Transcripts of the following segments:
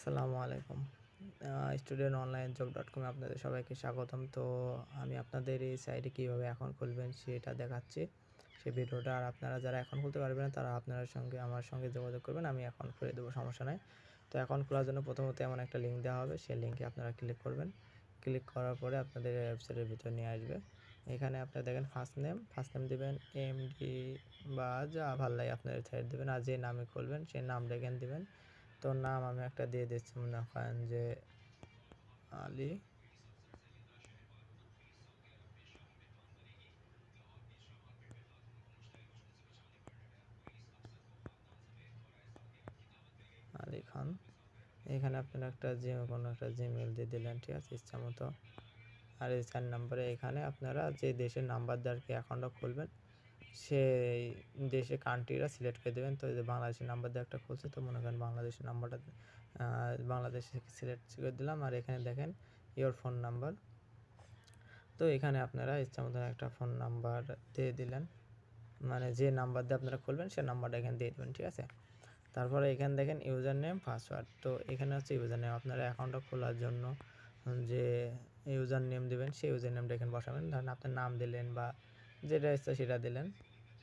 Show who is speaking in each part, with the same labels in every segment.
Speaker 1: আসসালামু আলাইকুম। Student online job dot কমে আপনাদের সবাইকে স্বাগতম। তো আমি আপনাদের এই সাইটে কীভাবে অ্যাকাউন্ট খুলবেন সেটা দেখাচ্ছি। সেই ভিডিওটা আর আপনারা যারা এখন খুলতে পারবেন না, তারা আপনার সঙ্গে, আমার সঙ্গে যোগাযোগ করবেন, আমি এখন খুলে দেবো, সমস্যা নাই। তো অ্যাকাউন্ট খোলার জন্য প্রথমত এমন একটা লিঙ্ক দেওয়া হবে, সেই লিঙ্কে আপনারা ক্লিক করবেন। ক্লিক করার পরে আপনাদের ওয়েবসাইটের ভিতর নিয়ে আসবে। এখানে আপনারা দেখেন ফার্স্ট নেম ফার্স্ট নেম দেবেন এম ডি বা যা ভালো লাগে আপনার সাইড দেবেন, আর যে নামে খুলবেন, সেই নামটা এখানে দেবেন। তো নাম আমি একটা দিয়ে দিচ্ছি মনে করেন যে আলী। আলী খান, এখানে আপনারা একটা যে কোনো একটা জিমেল দিয়ে দিলেন, ঠিক আছে, ইচ্ছা মতো। আর এই চার নম্বরে এখানে আপনারা যে দেশের নাম্বার দিয়ে আর কি অ্যাকাউন্টটা খুলবেন সেই দেশে কান্ট্রিরা সিলেক্ট করে দেবেন। তো যে বাংলাদেশের নাম্বার দিয়ে একটা খুলছে, তো মনে করেন বাংলাদেশের নাম্বারটা বাংলাদেশ সিলেক্ট করে দিলাম। আর এখানে দেখেন ইয়োর ফোন নাম্বার তো এখানে আপনারা ইচ্ছা মতন একটা ফোন নাম্বার দিয়ে দিলেন। মানে যে নাম্বার দিয়ে আপনারা খুলবেন, সে নাম্বারটা এখানে দিয়ে দেবেন, ঠিক আছে? তারপরে এখানে দেখেন ইউজার নেম পাসওয়ার্ড তো এখানে হচ্ছে ইউজার নেম আপনারা অ্যাকাউন্টটা খোলার জন্য যে ইউজার নেম দেবেন, সেই ইউজার নেমটা এখানে বসাবেন। ধরেন আপনার নাম দিলেন বা যেটা ইচ্ছা সেটা দিলেন।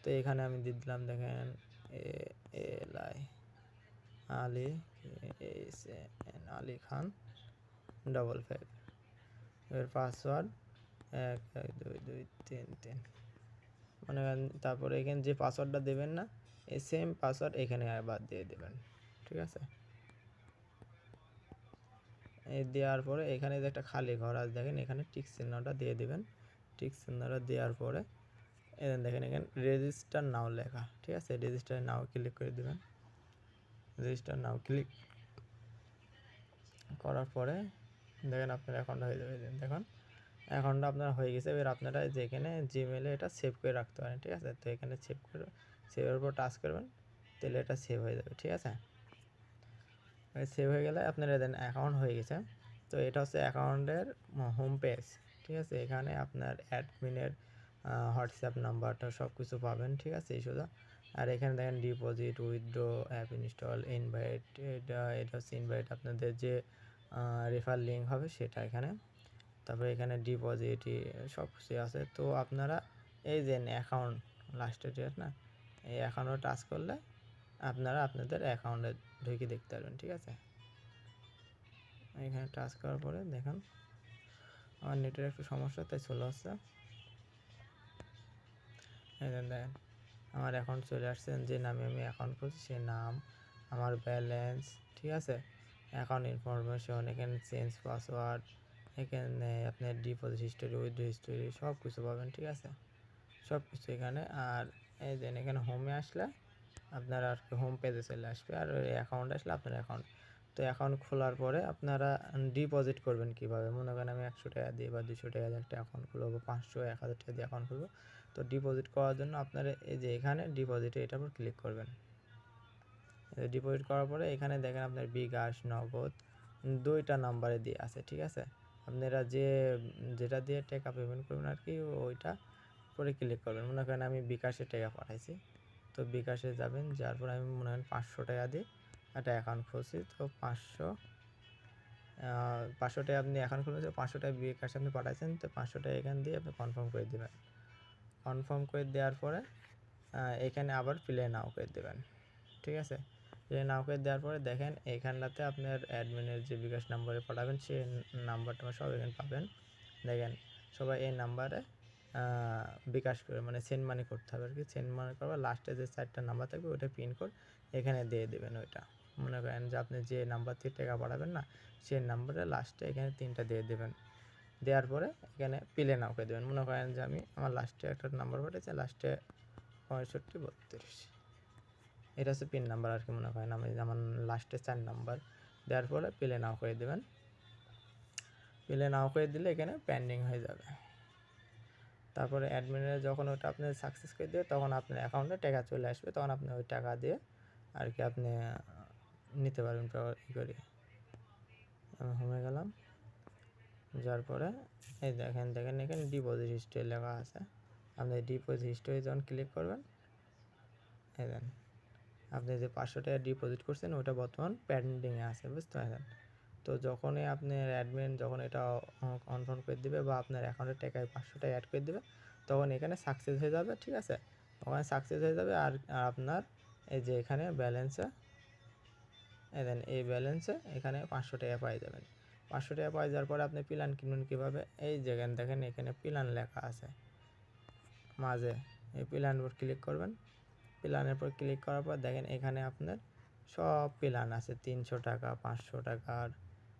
Speaker 1: তো এখানে আমি দিয়ে দিলাম দেখেন, A L I Ali S N, Ali Khan double five এর পাসওয়ার্ড এক এক, দুই দুই, তিন তিন। মানে তারপরে এখানে যে পাসওয়ার্ডটা দেবেন না, এই সেম পাসওয়ার্ড এখানে বাদ দিয়ে দেবেন, ঠিক আছে? এই দেওয়ার পরে এখানে যে একটা খালি ঘর আছে, দেখেন এখানে টিক চিহ্নটা দিয়ে দেবেন। টিক চিহ্নটা দেওয়ার পরে এখানে দেখেন, এখানে রেজিস্টার নাও লেখা, ঠিক আছে? রেজিস্টার নাও ক্লিক করে দেবেন। রেজিস্টার নাও ক্লিক করার পরে দেখেন আপনার অ্যাকাউন্টটা হয়ে যাবে। দেখুন অ্যাকাউন্টটা আপনার হয়ে গেছে। এবার আপনারা যেখানে জিমেলে এটা সেভ করে রাখতে পারেন, ঠিক আছে? তো এখানে সেভ করে সেভের উপর টাচ করবেন, তাহলে এটা সেভ হয়ে যাবে, ঠিক আছে? সেভ হয়ে গেলে আপনার দেন অ্যাকাউন্ট হয়ে গেছে। তো এটা হচ্ছে অ্যাকাউন্টের হোম পেজ ঠিক আছে? এখানে আপনার অ্যাডমিনের হোয়াটসঅ্যাপ নাম্বারটা সব কিছু পাবেন, ঠিক আছে, এই শুধু আর এখানে দেখেন deposit withdraw app install invite এটা এটা হচ্ছে ইনভাইট আপনাদের যে রেফার লিঙ্ক হবে সেটা এখানে। তারপরে এখানে ডিপোজিট সব কিছু আছে। তো আপনারা এই যে অ্যাকাউন্ট লাস্টের ডেট না, এই অ্যাকাউন্টে টাচ করলে আপনারা আপনাদের অ্যাকাউন্টে ঢুকে দেখতে পারবেন, ঠিক আছে? এখানে টাচ করার পরে দেখুন, আমার নেটের একটু সমস্যা, তাই চলে আসছে। দেখেন আমার অ্যাকাউন্ট চলে আসছে, যে নামে আমি অ্যাকাউন্ট করছি সে নাম, আমার ব্যালেন্স ঠিক আছে? অ্যাকাউন্ট ইনফরমেশন এখানে চেঞ্জ পাসওয়ার্ড এখানে আপনার ডিপোজিট হিস্টোরি উইথড্র হিস্টোরি সব কিছু পাবেন, ঠিক আছে? সব কিছু এখানে, আর এই দেন এখানে হোমে আসলে আপনার আর হোম পেজে চলে আসবে, আর অ্যাকাউন্ট আসলে আপনার অ্যাকাউন্ট তো অ্যাকাউন্ট খোলার পরে আপনারা ডিপোজিট করবেন কীভাবে? মনে করেন আমি একশো টাকা দিয়ে বা দুশো টাকা দিয়ে একটা অ্যাকাউন্ট খুলবো বা পাঁচশো, এক হাজার টাকা দিয়ে অ্যাকাউন্ট খুলবো। তো ডিপোজিট করার জন্য আপনারা এই যে এখানে ডিপোজিটে এটার উপর ক্লিক করবেন। ডিপোজিট করার পরে এখানে দেখেন আপনার বিকাশ, নগদ, দুইটা নাম্বারে দিয়ে আছে, ঠিক আছে? আপনারা যে, যেটা দিয়ে টাকা পেমেন্ট করবেন আর কি, ওইটা করে ক্লিক করবেন। মনে করেন আমি বিকাশে টাকা পাঠাইছি। তো বিকাশে যাবেন যার পরে আমি মনে করেন পাঁচশো টাকা দিয়ে একটা অ্যাকাউন্ট খুলছি, তো পাঁচশো পাঁচশো টাকা আপনি অ্যাকাউন্ট খুলেছেন পাঁচশো টাকা বিকাশে আপনি পাঠাইছেন, তো পাঁচশো টাকা এখান দিয়ে আপনি কনফার্ম করে দেবেন। কনফার্ম করে দেওয়ার পরে এখানে আবার প্লে নাও করে দেবেন, ঠিক আছে? প্লে নাও করে দেওয়ার পরে দেখেন এইখানটাতে আপনার অ্যাডমিনের যে বিকাশ নাম্বারে পাঠাবেন, সেই নাম্বারটা সব এখানে পাবেন। দেখেন, সবাই এই নাম্বারে বিকাশ করে মানে সেন্ড মানি করতে হবে আর কি। সেন্ড মানি করবে লাস্টে যে চারটা নাম্বার থাকবে, ওইটা পিন কোড এখানে দিয়ে দেবেন ওইটা। মনে করেন যে আপনি যে নাম্বার থেকে টাকা পাঠাবেন না, সেই নাম্বারে লাস্টে এখানে তিনটা দিয়ে দেবেন। দেওয়ার পরে এখানে পিলে নাও করে দেবেন। মনে করেন যে আমি আমার লাস্টে একটা নাম্বার পাঠিয়েছি লাস্টে পঁয়ষট্টি, বত্রিশ। এটা হচ্ছে পিন নাম্বার আর কি মনে করেন। আমি আমার লাস্টে চার নাম্বার দেওয়ার পরে পিলে নাও করে দেবেন। পিলে নাও করে দিলে এখানে পেন্ডিং হয়ে যাবে। তারপরে অ্যাডমিনের যখন ওটা আপনি সাকসেস করে দেবে তখন আপনার অ্যাকাউন্টে টাকা চলে আসবে। তখন আপনি ওই টাকা দিয়ে আর কি আপনি নিতে পারবেন ই করে। হোমে গেলাম। যার পরে এই দেখেন দেখেন, এখানে ডিপোজিট হিস্ট্রি লেখা আছে। আপনি ডিপোজিট হিস্ট্রি যখন ক্লিক করবেন, এই দেন, আপনি যে পাঁচশো টাকা ডিপোজিট করছেন, ওটা বর্তমান পেন্ডিংয়ে আছে, বুঝতে পারছেন তো যখনই আপনার অ্যাডমিন যখন এটা কনফার্ম করে দিবে বা আপনার অ্যাকাউন্টের টাকায় পাঁচশো টাকা অ্যাড করে দিবে, তখন এখানে সাকসেস হয়ে যাবে, ঠিক আছে? ওখানে সাকসেস হয়ে যাবে আর আপনার এই যে এখানে ব্যালেন্সে দেন এই ব্যালেন্সে এখানে পাঁচশো টাকা পাই যাবেন। পাঁচশো টাকা পাই যাওয়ার পরে আপনি প্ল্যান কিনবেন কীভাবে? এই যেখানে দেখেন, এখানে প্ল্যান লেখা আছে। মাঝে এই প্ল্যান উপর ক্লিক করবেন। প্ল্যানের উপর ক্লিক করার পর দেখেন এখানে আপনার সব প্ল্যান আছে। তিনশো টাকা, পাঁচশো টাকার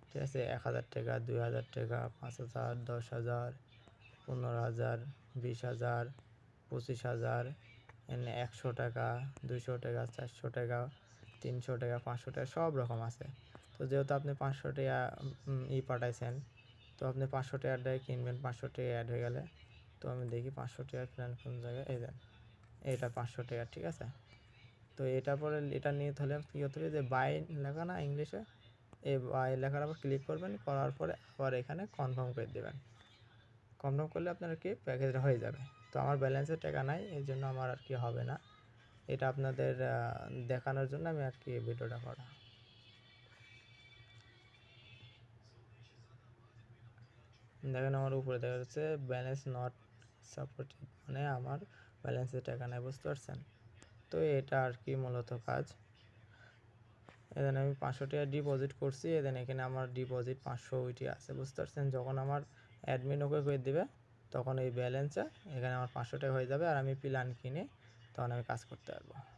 Speaker 1: ঠিক আছে, এক হাজার টাকা, দুই হাজার টাকা, পাঁচ হাজার, দশ হাজার, পনেরো হাজার, বিশ হাজার, পঁচিশ হাজার একশো টাকা দুশো টাকা, চারশো টাকা তিনশো টাকা, পাঁচশো টাকা, সব রকম আছে। তো যেহেতু আপনি পাঁচশো টাকা ই পাঠাইছেন, তো আপনি পাঁচশো টাকাটাই কিনবেন, পাঁচশো টাকা অ্যাড হয়ে গেলে। তো আমি দেখি পাঁচশো টাকা প্ল্যান কোন জায়গায়, এই দেন, এটা পাঁচশো টাকা, ঠিক আছে? তো এটা পরে, এটা নিয়ে তাহলে কী করতে হবে, যে বাই লেখা না ইংলিশে, এই বাই লেখার আবার ক্লিক করবেন, করার পরে আবার এখানে কনফার্ম করে দেবেন। কনফার্ম করলে আপনার কি প্যাকেজটা হয়ে যাবে। তো আমার ব্যালেন্সের টাকা নাই এই জন্য আমার আর কি হবে না। এটা আপনাদের দেখানোর জন্য আমি আর কি ভিডিওটা করা। দেখেন আমার উপরে দেখা যাচ্ছে ব্যালেন্স নট সাপোর্টেড মানে আমার ব্যালেন্সের টাকা নেই, বুঝতে পারছেন? তো এটা আর কি মূলত কাজ। এখানে আমি পাঁচশো টাকা ডিপোজিট করছি এখান এখানে আমার ডিপোজিট পাঁচশো ওইটি আছে, বুঝতে পারছেন? যখন আমার অ্যাডমিন ওকে করে দেবে, তখন এই ব্যালেন্সে এখানে আমার পাঁচশো টাকা হয়ে যাবে, আর আমি প্ল্যান কিনে তখন আমি কাজ করতে পারব।